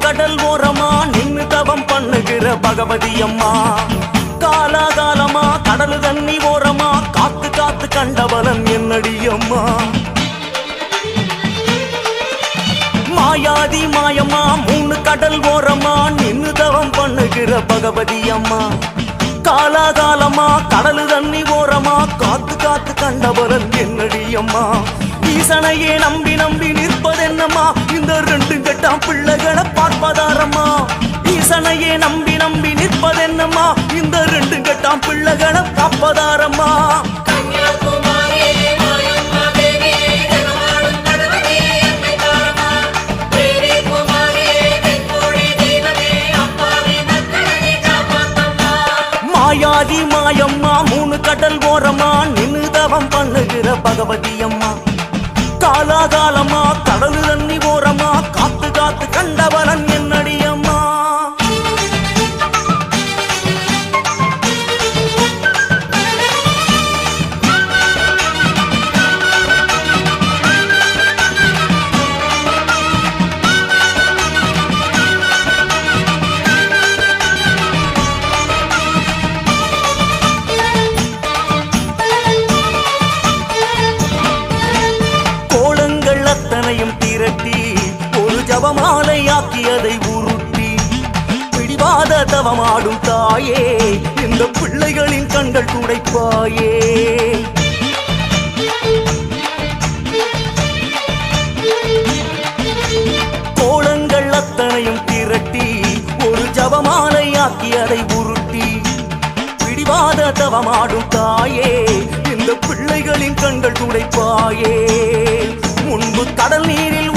கடல் ஓரமா நின்னு தவம் பண்ணுகிற பகவதி அம்மா. காலாகாலமா கடல் தண்ணி ஓரமா காத்து காத்து கண்டவளன் என்னடி அம்மா. மாயாதி மாயம்மா மூணு கடல் ஓரமா நின்னு தவம் பண்ணுகிற பகவதி அம்மா. காலாகாலமா கடல் தண்ணி ஓரமா காத்து காத்து கண்டவரன் என்னடி அம்மா. ஈசனையே நம்பி நம்பி நிற்பதென்னம்மா? இந்த ரெண்டு கட்டாம் பிள்ளைகளை பார்ப்பதாரம்மா. ஈசனையே நம்பி நம்பி நிற்பதென்னம்மா? இந்த ரெண்டு கட்டாம் பிள்ளைகளை காப்பாத்தம்மா. மாயாதி மாயம்மா மூணு கடல் ஓரமா நின்னு தவம் பண்ணுகிற பகவதி அம்மா காத்து ஜபமாலையாக்கி அதை உருட்டி பிடிவாத தவமாடும் தாயே இந்த பிள்ளைகளின் கண்கள் துடைப்பாயே. கோலங்கள் அத்தனையும் திரட்டி ஒரு ஜபமாலையாக்கி அதை உருட்டி பிடிவாத தவமாடும் தாயே இந்த பிள்ளைகளின் கண்கள் துடைப்பாயே. முன்பு கடல் நீரில்